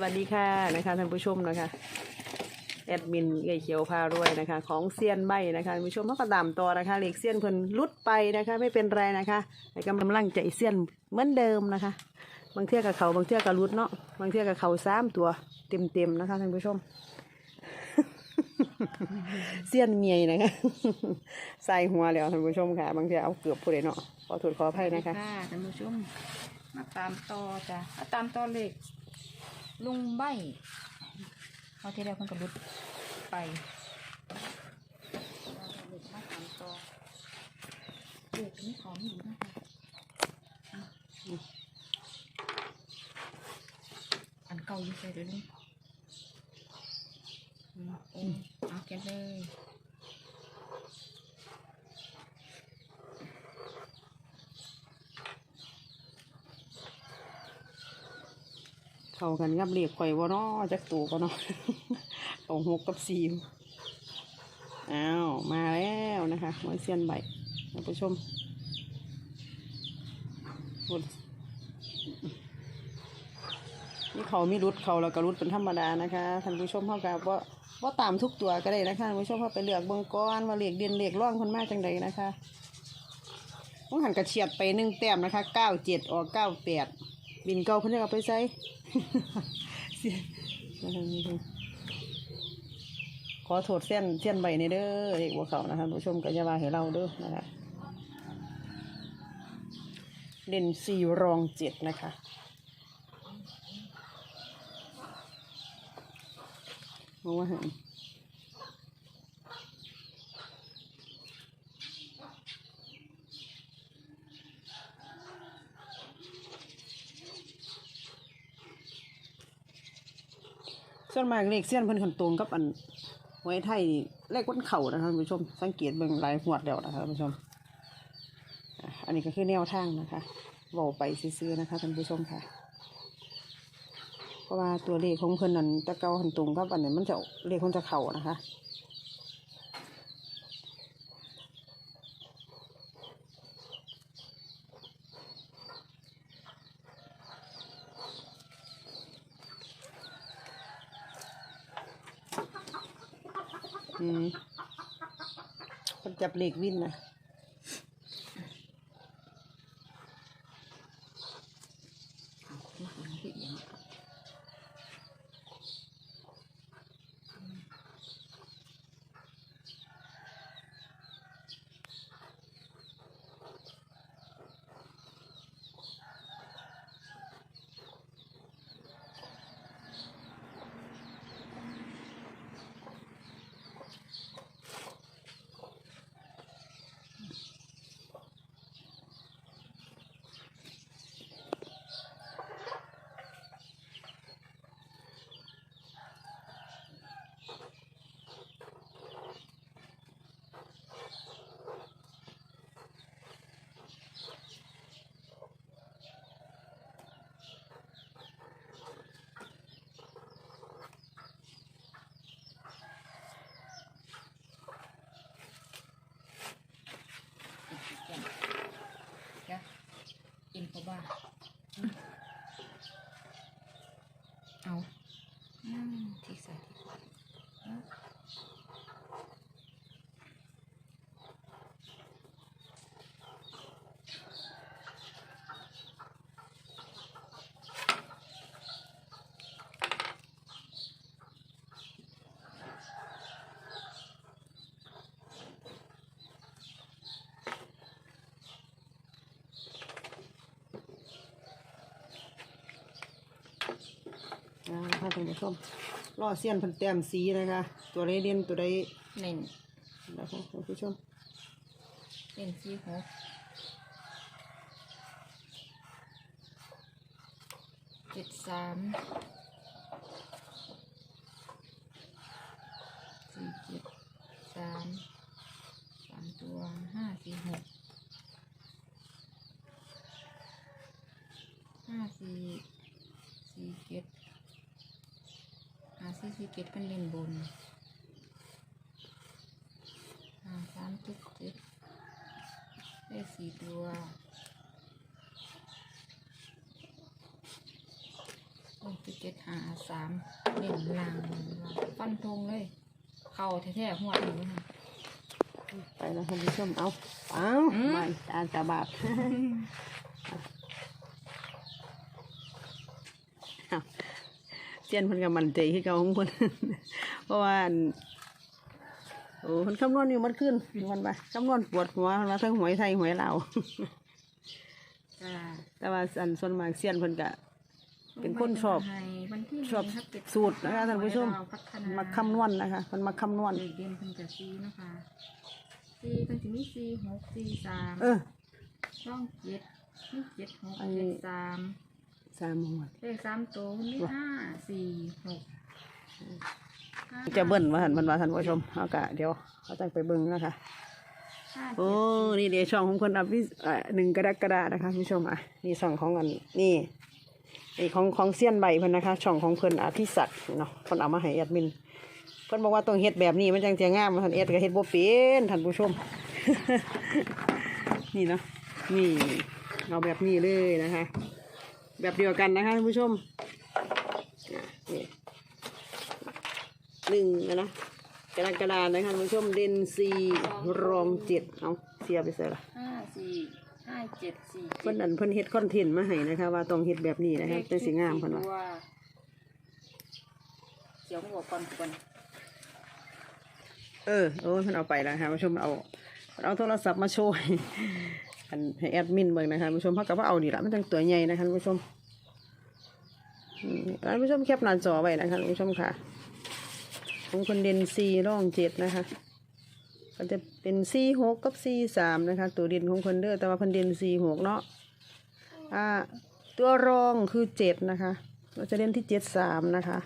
สวัสดีค่ะนะคะท่านผู้ชมนะคะแอดมินไก่เขียวพารวยนะคะ ของเซียนใบนะคะท่านผู้ชมเขาก็ตามตัวนะคะเหล็กเซียนเพิ่นลุดไปนะคะ ไม่เป็นไรนะคะให้กำลังใจเซียนเหมือนเดิมนะคะ บางเที่ยกับเขาบางเที่ยกับรุดเนาะบางเที่ยกับเขาสามตัวเต็มๆนะคะท่านผู้ชมเซียนเมียนะคะใส่หัวแล้วท่านผู้ชมค่ะ บางเที่ยเอาเกือบผู้ใดเนาะขอโทษขออภัยนะคะท่านผู้ชมมาตามต่อจ้ะมาตามต่อเหลข ลุงใบเขาที่แรกเพิ่นก็หลุดไปเด็กมาตามต่อเด็กนี่ของอยู่นะคะอะอันเก่าอยู่ใส่ด้วยนี่อืมโอ้เอาเก็บเลย เข้ากันกับเรียกข่อยว่านาะจักตูก็เนาะเอาหกกับสี่อ้าว มาแล้วนะคะหวยเซียนใบท่านผู้ชมพูดนี่เขามีรุดเขาแล้วก็รุดเป็นธรรมดานะคะท่านผู้ชมเขากับว่าว่าตามทุกตัวก็ได้นะคะท่านผู้ชมเขาไปเลือกเบื้องก้อนมาเรียกเดียนเรียกร่องคนมากจังใดนะคะต้องหันกระเฉียดไปหนึ่งแต้มนะคะเก้าเจ็ดออกเก้าแปด บินเก่าเพิ่นจะเอาไปใส่ขอโทษเส้นเส้นใบในเด้อเด็กบัวเขานะคะผู้ชมก็จะมาให้เราเด้อนะคะเด่นสี่รองเจ็ดนะคะมองว่าเห็น ส่วนมากเลขเส้นเพิ่นขันตรงกับอันไว้ไทยนี่เลขวันเข่านะคะท่านผู้ชม สังเกตเบิ่งลายหัวเดียวนะคะท่านผู้ชม อันนี้ก็คือแนวทางนะคะโบาไปซื้อๆนะคะท่านผู้ชมค่ะ เพราะว่าตัวเลขของเพิ่นนั้นตะเกาหันตรงกับอันนี้มันจะเลขคนจะเข่านะคะ คนจับเหล็กวิ่นนะ มาหาพี่เอียง จ้ะกินเขาบ้าอืมเอาอืมที่ใส่ที่ใส่เอาอ่านะคะ ท่านผู้ชมล่อเสี้ยนเพันแต้มสีนะคะ ตัวใดเด่นตัวใดเน่นนะคะท่านผู้ชมเน่นสี่หกเจ็ดสามสี่เจ็ดสามสามตัวห้าสี่หกห้าสี่สี่เจ็ดห้าสี่สี่ เจ็ดเป็นเลนบนห้าสามเจ็ดเจ็ดได้สี่ตัวโอ้ยเจ็ดเจ็ดห้าสามเด่นลางฟันธงเลย เข่าแท้ๆหัวถึงค่ะไปแล้วท่านผู้ชมเอา เอาอืมไม่ตาตาบาด เอา เจียนเพิ่นก็มั่นใจคือเก่าของเพิ่นเพราะว่าอันโอ้เพิ่นคำนวณอยู่มันขึ้นมันไปคำนวณปวดหัวมาทั้งหวยไทยหวยลาวจ้าแต่ว่าอันส่วนมากเซียนเพิ่นก็ เป็นคนชอบ ให้วันที่ชอบหนึ่งครับเจ็ดสูตรนะคะท่านผู้ชม เราพัฒนามาคำนวณนะคะมันมาคำนวณเลขเด่นเพิ่นจะซีนะคะซีเพิ่นจะมีซีหกซีสามเออ ช่องเจ็ดมีเจ็ดหกอันนี้ เจ็ดสาม สามหมวดเลขสามตัวมีห้าสี่หกห้าจะเบิ่นว่าหันมันว่าท่านผู้ชมเอากะเดี๋ยวเขาจะไปเบิ่งนะคะ ห้าโอ้เจ็ดนี่เดี๋ยวช่องของคนอัพวิเอ่อหนึ่งกรกฎานะคะผู้ชมอะนี่ช่องของอันนี่นี่ของของเซียนใบเพิ่นนะคะ ช่องของเพิ่นอภิสัตว์เนาะเพิ่นเอามาให้แอดมิน เพิ่นบอกว่าต้องเฮ็ดแบบนี้มันจังจะงามท่านเอ็ดก็เฮ็ดบ่เป็นท่านผู้ชม นี่เนาะนี่เอาแบบนี้เลยนะคะ แบบเดียวกันนะคะท่านผู้ชมอะนี่หนึ่งนะนะกรกฎานะคะท่านผู้ชมเด่นสี่รองเจ็ดเอาเสียไปเสียละห้าสี่ห้าเจ็ดสี่เพิ่นอันเพิ่นเฮ็ดคอนเทนต์มาให้นะคะ ว่าต้องเฮ็ดแบบนี้นะคะเป็นสีงามเพิ่นว่าตัวเดี๋ยวหัวก่อนก่อนเออโอ้ยเพิ่นเอาไปแล้วนะคะผู้ชมเอา เอาโทรศัพท์มาโชว์อันให้แอดมินเบิ่งนะคะผู้ชมเพราะกับว่าเอานี่ละมันจังตัวใหญ่นะคะผู้ชมอืมท่านผู้ชมแคปหน้าจอไว้นะคะผู้ชมค่ะของคนเด่นสี่ร่องเจ็ดนะคะก็จะเป็นสี่หกกับสี่สามนะคะ ตัวเด่นของคนเด้อแต่ว่าเพิ่นเด่นสี่หกเนาะอ่าตัวรองคือเจ็ดนะคะเราจะเล่นที่เจ็ดสามนะคะ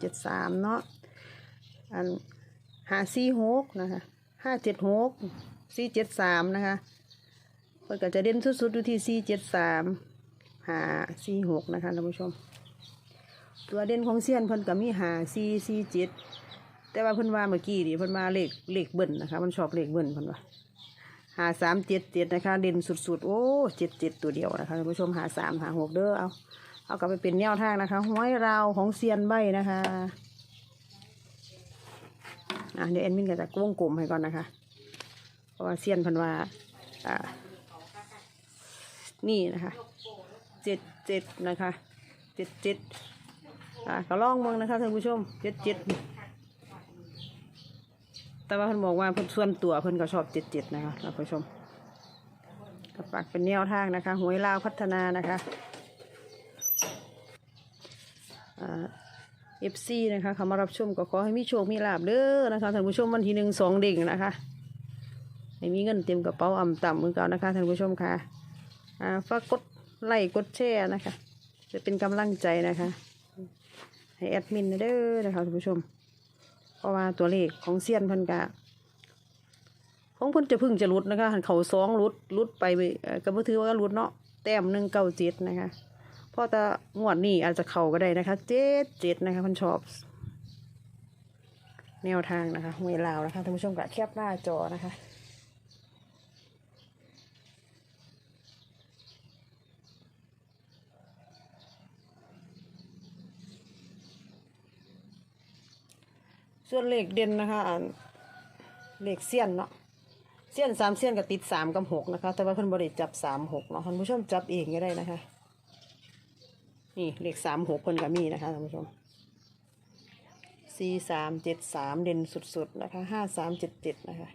เจ็ดสามเนาะอันหาสี่หกนะคะ ห้าเจ็ดหกสี่เจ็ดสามนะคะเพิ่นก็จะเด่นสุดๆอยู่ที่สี่เจ็ดสามหาสี่หกนะคะท่านผู้ชม ตัวเด่นของเซียนเพิ่นก็มีหาสี่สี่เจ็ดแต่ว่าเพิ่นว่าเมื่อกี้นี่เพิ่นว่าเลขเลขเบิ้ลนะคะ มันชอบเลขเบิ้ลเพิ่นว่าหาสามเจ็ดเจ็ดนะคะ เด่นสุดๆ โอ้เจ็ดเจ็ดตัวเดียวนะคะท่านผู้ชมหาสามหาหกเด้อเอาเอากลับไปเป็นแนวทางนะคะห้อยราวของเซียนใบนะคะ อะเดี๋ยวแอดมินก็จะวงกลมให้ก่อนนะคะ เพราะว่าเซียนพันว่าอ่า นี่นะคะเจ็ดเจ็ดนะคะเจ็ดเจ็ดอะก็ลองมืองนะคะท่านผู้ชมเจ็ดเจ็ดแต่ว่าเพิ่นบอกว่าเพิ่นส่วนตัวเพิ่นก็ชอบเจ็ดเจ็ดนะคะท่านผู้ชมก็ฝากเป็นแนวทางนะคะหวยลาวพัฒนานะคะ เอฟซีนะคะเขามารับชมก็ขอให้มีโชคมีลาบเด้อนะคะท่านผู้ชมวันที่หนึ่งสองเด้งนะคะให้มีเงินเต็มกระเป๋าอ่ำต่ำมือเก่านะคะท่านผู้ชมค่ะอ่าฝากกดไลค์กดแชร์นะคะ จะเป็นกำลังใจนะคะ ให้แอดมินเด้อนะคะท่านผู้ชม เพราะว่าตัวเลขของเซียนพิ่นกะของเพิ่นจะพึ่งจะหลุดนะคะเขาสองหลุดหลุดไปก็บ่ถือว่าหลุดเนาะแต้มหนึ่งเก้าเจ็ดนะคะ พราะงวดนี้อาจจะเข้าก็ได้นะคะ เจ็ดเจ็ดนะคะเพิ่นชอบ แนวทางนะคะหวยลาวนะคะท่านผู้ชมกะแคบหน้าจอนะคะส่วนเลขเด่นนะคะเลขเสี้ยนเนาะเสี้ยนสามเสี้ยนก็ติดสามกับหกนะคะ แต่ว่าเพิ่นบริจับสามหกเนาะท่านผู้ชมจับเองก็ได้นะคะ นี่เลขสามหกคนก็มีนะคะท่านผู้ชมสี่สามเจ็ดสามเด่นสุดๆนะคะห้าสามเจ็ดเจ็ดนะคะ